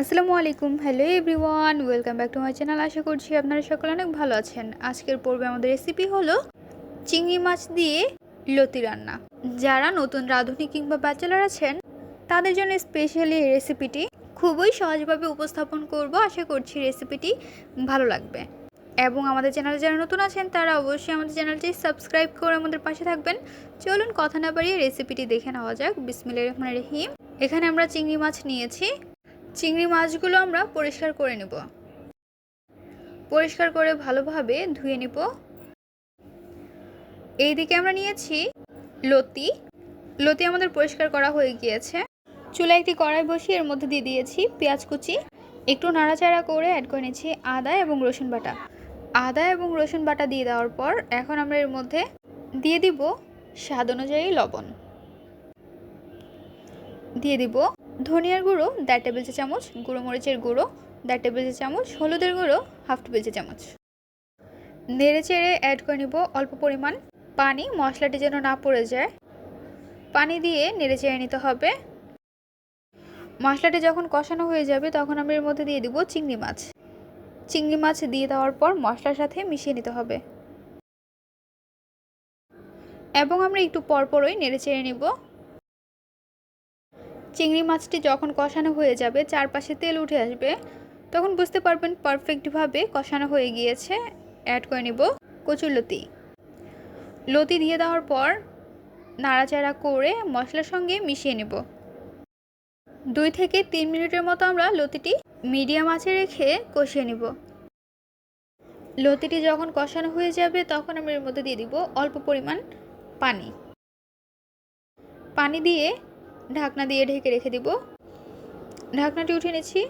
আসসালামু আলাইকুম। Hello everyone welcome back to my channel আশা করছি আপনারা সকলে অনেক ভালো আছেন। আজকের পর্বে আমাদের রেসিপি হলো চিংড়ি মাছ দিয়ে লতি রান্না। যারা নতুন রাঁধুনি কিংবা ব্যাচেলার আছেন, তাদের জন্য স্পেশালি এই রেসিপিটি খুবই সহজভাবে উপস্থাপন করব। আশা করছি রেসিপিটি ভালো লাগবে। এবং আমাদের চ্যানেলে যারা নতুন আছেন, তারা অবশ্যই আমাদের চ্যানেলটি সাবস্ক্রাইব করে আমাদের পাশে থাকবেন। চলুন কথা না বাড়িয়ে রেসিপিটি দেখে নেওয়া যাক। বিসমিল্লাহির রহমানির রহিম। এখানে আমরা চিংড়ি মাছ নিয়েছি। চিংড়ি মাছগুলো আমরা পরিষ্কার করে নেব। পরিষ্কার করে ভালোভাবে ধুয়ে নেব। এইদিকে আমরা নিয়েছি লতি। লতি আমাদের পরিষ্কার করা হয়ে গিয়েছে। চুলা একটি কড়াই বসিয়ে এর মধ্যে দিয়ে দিয়েছি পেঁয়াজ কুচি। একটু নাড়াচাড়া করে অ্যাড করে নিয়েছি আদা এবং রসুন বাটা। আদা এবং রসুন বাটা দিয়ে দেওয়ার পর এখন আমরা এর মধ্যে দিয়ে দিব স্বাদ অনুযায়ী লবণ। দিয়ে দিব ধনিয়ার গুঁড়ো, দেড় টেবিল চা চামচ গুঁড়ো মরিচের গুঁড়ো, দেড় টেবিল চা চামচ, হলুদের গুঁড়ো, হাফ টেবিল চা চামচ। নেড়ে চেড়ে অ্যাড করে নিব অল্প পরিমাণ পানি, মশলাটি যেন না পড়ে যায়। পানি দিয়ে নেড়ে চেড়ে নিতে হবে। মশলাটি যখন কষানো হয়ে যাবে, তখন আমরা এর মধ্যে দিয়ে দিব চিংড়ি মাছ। চিংড়ি মাছ দিয়ে দেওয়ার পর মশলার সাথে মিশিয়ে নিতে হবে। এবং আমরা একটু পরপরই নেড়ে চেড়ে নিব। চিংড়ি মাছটি যখন কষানো হয়ে যাবে, চারপাশে তেল উঠে আসবে, তখন বুঝতে পারবেন পারফেক্টভাবে কষানো হয়ে গিয়েছে। অ্যাড করে নেব কচুর লতি। লতি দিয়ে দেওয়ার পর নাড়াচাড়া করে মশলার সঙ্গে মিশিয়ে নেব। দুই থেকে তিন মিনিটের মতো আমরা লতিটি মিডিয়াম আঁচে রেখে কষিয়ে নেব। লতিটি যখন কষানো হয়ে যাবে, তখন আমরা এর মধ্যে দিয়ে দিব অল্প পরিমাণ পানি। পানি দিয়ে ঢাকনা দিয়ে ঢেকে রেখে দিব। ঢাকনাটি উঠে নিচ্ছি,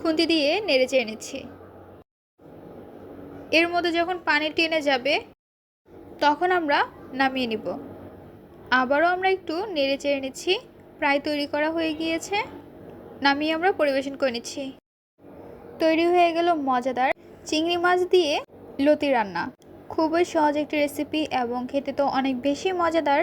খুন্তি দিয়ে নেড়ে চেড়ে নিচ্ছি। এর মধ্যে যখন পানি টেনে যাবে, তখন আমরা নামিয়ে নিব। আবারও আমরা একটু নেড়ে চেড়ে নিচ্ছি, প্রায় তৈরি করা হয়ে গিয়েছে। নামিয়ে আমরা পরিবেশন করে নিচ্ছি। তৈরি হয়ে গেল মজাদার চিংড়ি মাছ দিয়ে লতি রান্না। খুবই সহজ একটি রেসিপি এবং খেতে তো অনেক বেশি মজাদার।